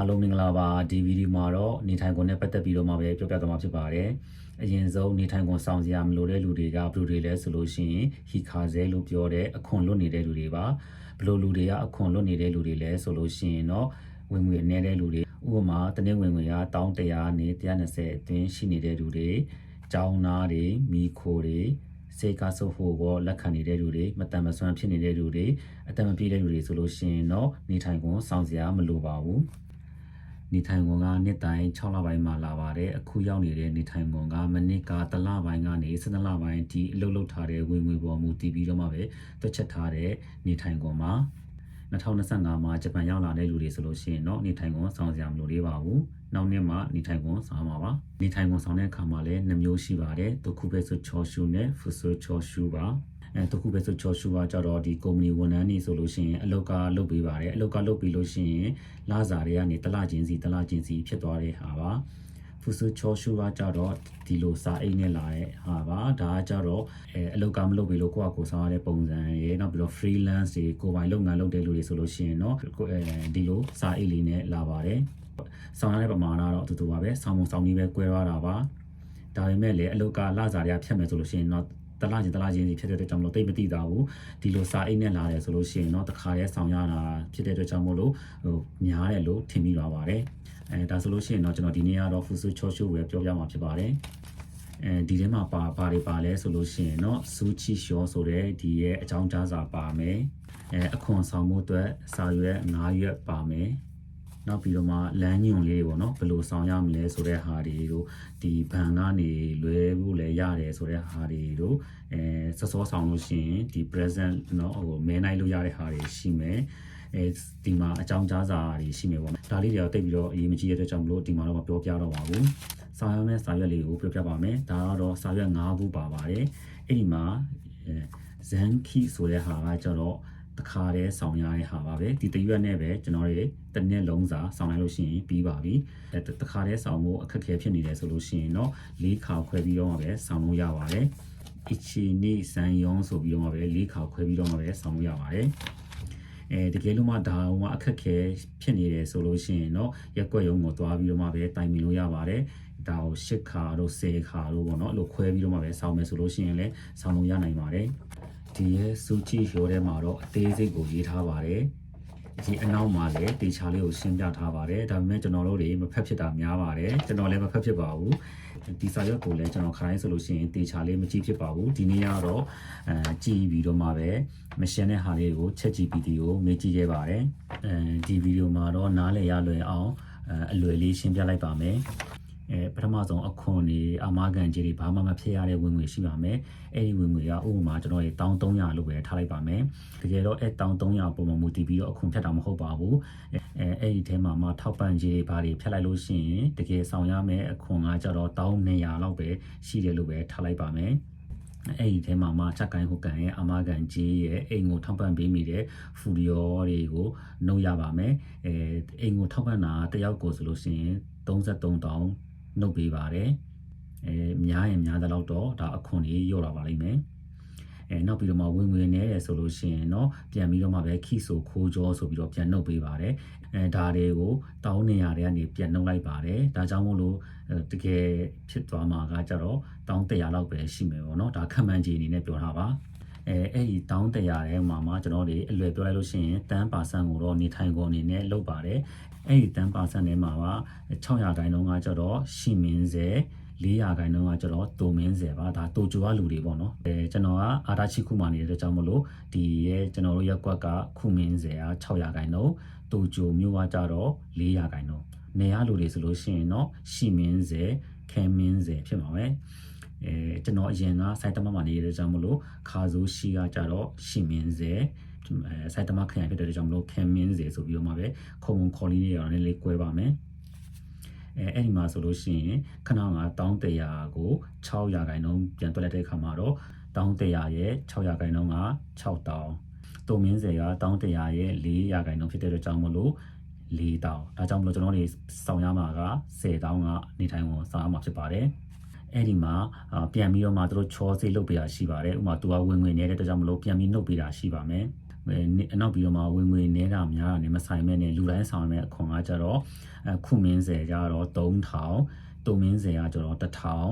အားလုံးမင်္ဂလာပါဒီဗီဒီယိုမှာတော့နေထိုင်ခွန်နဲ့ပတ်သက်ပြီးတော့မှပဲပြောပြသွားမှာဖြစ်ပါတယ်အရင်ဆုံးနေထိုင်ခွန်ဆောင်စရာမလိုတဲ့လူတွေကဘယ်လိုတွေလဲဆိုလို့ရှိရင်ဟီခါဇဲလို့ပြောတဲ့အခွန်လွတ်နေတဲ့လူတွေပါဘယ်လိုလူတွေကအခွန်လွတ်နေတဲ့လူတွေလဲဆိုလို့ရှိရင်တော့ဝင်ငွေနေတဲ့လူတွေဥပမာတနေ့ဝင်ငွေက1100နဲ့120အတွင်းရှိနေတဲ့လူတွေကျောင်းသားတွေမိခိုတွေစေကာဆုပ်ဖို့ကိုလက်ခံနေတဲ့လူတွေမတန်မဆွမ်းဖြစ်နေတဲ့လူတွေအတန်မပြေတဲ့လူတွေဆိုလို့ရှိရင်တော့နေထိုင်ခွန်ဆောင်စရာမလိုပါဘူး နေထိုင်ခွန်ကနှစ်တိုင်း6လပိုင်းမှာလာပါတယ်အခုရောက်နေတဲ့နေထိုင်ခွန်ကမနစ်ကတလပိုင်းကနေ12လပိုင်းဒီအလုပ်လုပ်ထားတဲ့ဝင်ငွေပေါ်မူတည်ပြီးတော့မှပဲတွက်ချက်ထားတဲ့နေထိုင်ခွန်မှာ2025မှာဂျပန်ရောက်လာတဲ့လူတွေဆိုလို့ရှိရင်တော့နေထိုင်ခွန်ဆောင်စရာမလိုသေးပါဘူးနောက်နှစ်မှာနေထိုင်ခွန်ဆောင်မှာပါနေထိုင်ခွန်ဆောင်တဲ့အခါမှာလည်းနှစ်မျိုးရှိပါတယ်တခုပဲဆိုချောရှူနဲ့ဖူဆိုချောရှူပါ အဲတခုပဲဆိုချောရှူပါကြတော့ဒီကုမ္ပဏီဝန်ထမ်းနေဆိုလို့ရှိရင်အလုပ်ကလုပ်ပေးပါတယ်အလုပ်ကလုပ်ပေးလို့ရှိရင်လစာတွေကနေတစ်လချင်းစီတစ်လချင်းစီဖြစ်သွားတဲ့ဟာပါဖူဆူချောရှူကကြတော့ဒီလိုစာအိတ်နဲ့လာတဲ့ဟာပါဒါကကြတော့အဲအလုပ်ကမလုပ်ပေးလို့ကိုယ့်အကိုဆောင်ရတဲ့ပုံစံရေနောက်ပြီးတော့ freelance တွေကိုယ်ပိုင်လုပ်ငန်းလုပ်တဲ့လူတွေဆိုလို့ရှိရင်တော့ကိုယ်အဲဒီလိုစာအိတ်လေးနဲ့လာပါတယ်ဆောင်ရတဲ့ပမာဏတော့အတူတူပါပဲဆောင်းမဆောင်းကြီးပဲ꿰ရတာပါဒါပေမဲ့လည်းအလုပ်ကလစာတွေကဖြတ်မယ်ဆိုလို့ရှိရင်တော့ တလားချင်းတလားချင်းစီဖြစ်တဲ့အတွက်ကြောင့်မလို့တိတ်မတိတာဘူးဒီလိုစာအိတ်နဲ့လာတယ်ဆိုလို့ရှိရင်တော့တခါတည်းဆောင်ရတာဖြစ်တဲ့အတွက်ကြောင့်မို့လို့ဟိုများတယ်လို့ထင်မိသွားပါတယ်အဲဒါဆိုလို့ရှိရင်တော့ကျွန်တော်ဒီနေ့ကတော့ဖူဆူချောရှုပဲပြောပြမှာဖြစ်ပါတယ်အဲဒီထဲမှာပါပါတွေပါလဲဆိုလို့ရှိရင်တော့စူချီရှောဆိုတဲ့ဒီရဲ့အကြောင်းကြားစာပါမယ်အဲအခွန်ဆောင်မှုအတွက်စာရွက်9ရွက်ပါမယ် နောက်ပြီးတော့မှလမ်းညွန်လေးတွေပေါ့နော်ဘယ်လိုဆောင်ရမလဲဆိုတဲ့ဟာတွေတို့ဒီဘန်ကနေလွဲဖို့လည်းရတယ်ဆိုတဲ့ဟာတွေတို့အဲစစောဆောင်လို့ရှိရင်ဒီ present เนาะဟိုမဲနိုင်လို့ရတဲ့ဟာတွေရှိမယ်အဲဒီမှာအကြောင်းကြားစာတွေရှိမယ်ပေါ့နော်ဒါလေးတွေတော့တိတ်ပြီးတော့အရေးမကြီးတဲ့အတွက်ကြောင့်မလို့ဒီမှာတော့မပြောပြတော့ပါဘူးဆောင်ရမယ့်စာရွက်လေးကိုပြောပြပါမယ်ဒါကတော့စာရွက်၅ခုပါပါတယ်အဲ့ဒီမှာအဲဇန်ခီဆိုတဲ့ဟာကကျတော့ တခါတည်းဆောင်ရတဲ့ဟာပါပဲဒီတရွက်နဲ့ပဲကျွန်တော်တွေတစ်နှစ်လုံးစာဆောင်လိုက်လို့ရှိရင်ပြီးပါပြီအဲတခါတည်းဆောင်ဖို့အခက်အခဲဖြစ်နေတယ်ဆိုလို့ရှိရင်တော့လေးခါခွဲပြီးတော့မှပဲဆောင်လို့ရပါတယ်အချီနီဇန်ယုံဆိုပြီးတော့မှပဲလေးခါခွဲပြီးတော့မှပဲဆောင်လို့ရပါတယ်အဲတကယ်လို့မှဒါဟိုမှာအခက်ခဲဖြစ်နေတယ်ဆိုလို့ရှိရင်တော့ရက်ွက်ရုံကိုသွားပြီးတော့မှပဲတိုင်ပင်လို့ရပါတယ်ဒါကို၈ခါတို့၁၀ခါတို့ပေါ့နော်အဲ့လိုခွဲပြီးတော့မှပဲဆောင်းမယ်ဆိုလို့ရှိရင်လည်းဆောင်းလို့ရနိုင်ပါတယ် ဒီရဲ့စူချီရိုထဲမှာတော့အသေးစိတ်ကိုရေးထားပါတယ်ဒီအနောက်မှာလည်းတေချာလေးကိုရှင်းပြထားပါတယ်ဒါပေမဲ့ကျွန်တော်တို့တွေမဖက်ဖြစ်တာများပါတယ်ကျွန်တော်လည်းမဖက်ဖြစ်ပါဘူးဒီစာရွက်ကိုလည်းကျွန်တော်ခရိုင်းဆိုလို့ရှိရင်တေချာလေးမကြည့်ဖြစ်ပါဘူးဒီနေ့ကတော့အဲကြည့်ပြီးတော့မှပဲမရှင်းတဲ့ဟာလေးကို ChatGPT ကိုမေးကြည့်ခဲ့ပါတယ်အဲဒီဗီဒီယိုမှာတော့နားလည်ရလွယ်အောင်အဲအလွယ်လေးရှင်းပြလိုက်ပါမယ် အဲပထမဆုံးအခွန်တွေအမားကန်ကြီးတွေဘာမှမဖြစ်ရတဲ့ဝင်ငွေရှိပါမယ်အဲ့ဒီဝင်ငွေကဥပမာကျွန်တော်တွေ1300လို့ပဲထားလိုက်ပါမယ်တကယ်တော့အဲ့1300ပုံမှန်မူတည်ပြီးတော့အခွန်ဖြတ်တာမဟုတ်ပါဘူးအဲအဲ့ဒီထဲမှာမှထောက်ပံ့ကြီးတွေဘာတွေဖြတ်လိုက်လို့ရှိရင်တကယ်ဆောင်ရမယ့်အခွန်ကကျတော့1200လောက်ပဲရှိတယ်လို့ပဲထားလိုက်ပါမယ်အဲ့ဒီထဲမှာမှချက်ကိုင်းဟိုကန်ရဲ့အမာကန်ကြီးရဲ့အိမ်ကိုထောက်ပံ့ပေးမိတဲ့ဖူရီယောတွေကိုနှုတ်ရပါမယ်အဲအိမ်ကိုထောက်ပံ့တာတယောက်ကိုဆိုလို့ရှိရင်33တောင်း နှုတ်ပေးပါတယ်အဲများရင်များတဲ့လောက်တော့ဒါအခွန်ကြီးရော့လာပါလိမ့်မယ်အဲနောက်ပြီးတော့မှဝင်ဝင်နေတယ်ဆိုလို့ရှိရင်တော့ပြန်ပြီးတော့မှပဲခိဆိုခိုးကြောဆိုပြီးတော့ပြန်နှုတ်ပေးပါတယ်အဲဒါတွေကိုတောင်းနေရတဲ့ကနေပြန်နှုတ်လိုက်ပါတယ်ဒါကြောင့်မို့လို့တကယ်ဖြစ်သွားမှာကကြတော့တောင်း100လောက်ပဲရှိမယ်ပေါ့နော်ဒါခံမှန်းကြီးအနေနဲ့ပြောထားပါအဲအဲ့ဒီတောင်း100ထဲမှာမှကျွန်တော်တို့အလွယ်ပြောလိုက်လို့ရှိရင်တန်းပါဆန်ကိုတော့နေထိုင်ကုန်အနေနဲ့လုပ်ပါတယ် အဲ့ဒီတန်းပါဆန်ထဲမှာက600ခိုင်နှုန်းကကျတော့ရှိမင်းစေ400ခိုင်နှုန်းကကျတော့တူမင်းစေပါဒါတူဂျိုကလူတွေပေါ့နော်အဲကျွန်တော်ကအာတာချိခုမှနေတဲ့အတွက်ကြောင့်မလို့ဒီရဲ့ကျွန်တော်တို့ရက်ကွက်ကခုမင်းစေက600ခိုင်နှုန်းတူဂျိုမျိုးကကျတော့400ခိုင်နှုန်းနေရလူတွေဆိုလို့ရှိရင်တော့ရှိမင်းစေခဲမင်းစေဖြစ်မှာပဲအဲကျွန်တော်အရင်ကစိုက်တမမှာနေတဲ့ကြောင့်မလို့ခါဆိုးရှိကကြတော့ရှိမင်းစေအဲ စိုက်တမခရိုင်ဖြစ်တဲ့ကြောင့်မလို့ခဲမင်းစေဆိုပြီးတော့မှပဲခုံခေါ်လေးတွေရောလည်းလေး꿰ပါမယ်အဲအဲ့ဒီမှာဆိုလို့ရှိရင်ခဏက1100ကို6ရာခိုင်နှုန်းပြန်တွက်လိုက်တဲ့အခါမှာတော့1100ရဲ့6ရာခိုင်နှုန်းက6တောင်းတုံမင်းစေက1100ရဲ့4ရာခိုင်နှုန်းဖြစ်တဲ့အတွက်ကြောင့်မလို့4တောင်းဒါကြောင့်မလို့ကျွန်တော်တို့ဆောင်ရမှာက10တောင်းကနေထိုင်ဝင်ဆောင်ရမှာဖြစ်ပါတယ်အဲ့ဒီမှာပြန်ပြီးတော့မှသူတို့ချောစေးလုပ်ပေးတာရှိပါတယ်ဥပမာသူကဝင်ဝင်နေတဲ့အတွက်ကြောင့်မလို့ပြန်ပြီးနှုတ်ပေးတာရှိပါမယ် အဲနေနောက်ပြီးတော့မှဝင်ငွေနေတာများတာနဲ့မဆိုင်မဲ့နဲ့လူတိုင်းဆောင်ရမယ့်အခွန်ကကြတော့အခုမင်းစေကြတော့3000တုံမင်းစေကကြတော့1000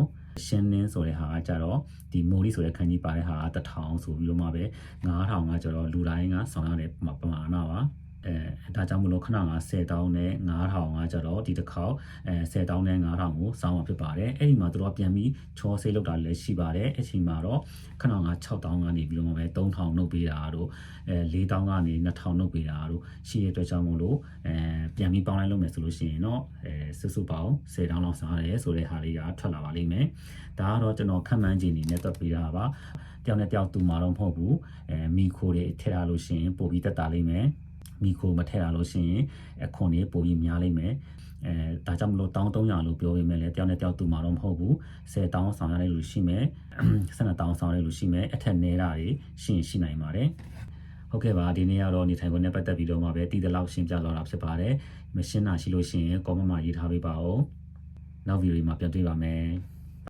ရှင်းနှင်းဆိုတဲ့ဟာကကြတော့ဒီမိုလီဆိုတဲ့ခန်းကြီးပါတဲ့ဟာက1000ဆိုပြီးတော့မှပဲ9000ကကြတော့လူတိုင်းကဆောင်ရတဲ့ပမာဏပါ အဲဒါကြောင့်မလို့ခဏက10တောင်းနဲ့9000ကကြတော့ဒီတစ်ခေါက်အဲ10တောင်းနဲ့9000ကိုစောင်းမှာဖြစ်ပါတယ်အဲ့ဒီမှာတို့ကပြန်ပြီးချောဆေးလောက်တာလည်းရှိပါတယ်အချိန်မှာတော့ခဏက6တောင်းကနေပြီးတော့မှပဲ3000နှုတ်ပေးတာတို့အဲ4တောင်းကနေ2000နှုတ်ပေးတာတို့ရှိတဲ့အတွက်ကြောင့်မို့လို့အဲပြန်ပြီးပေါင်းလိုက်လို့မယ်ဆိုလို့ရှိရင်တော့အဲစုစုပေါင်း10တောင်းလောက်စားရတယ်ဆိုတဲ့ဟာလေးကထွက်လာပါလိမ့်မယ်ဒါကတော့ကျွန်တော်ခန့်မှန်းခြင်းအနေနဲ့တွက်ပေးတာပါတယောက်နဲ့တယောက်တူမှာတော့မဟုတ်ဘူးအဲမီခိုတွေထည့်ထားလို့ရှိရင်ပို့ပြီးတက်တာလိမ့်မယ် မီခိုမထည့်တာလို့ရှိရင်အခွန်တွေပိုပြီးများလိမ့်မယ်အဲဒါကြောင့်မလို့1300လို့ပြောပေမဲ့လည်းတယောက်နဲ့တယောက်တူမှာတော့မဟုတ်ဘူး10တောင်းဆောင်ရတဲ့လူရှိမယ်12တောင်းဆောင်ရတဲ့လူရှိမယ်အထက်နေတာတွေရှိရင်ရှိနိုင်ပါတယ်ဟုတ်ကဲ့ပါဒီနေ့ကတော့နေထိုင်ခွင့်နဲ့ပတ်သက်ပြီးတော့မှပဲတည်တဲ့လောက်ရှင်းပြလာတာဖြစ်ပါတယ်မရှင်းတာရှိလို့ရှိရင် comment မှာရေးထားပေးပါဦးနောက်ဗီဒီယိုမှာပြန်တွေ့ပါမယ်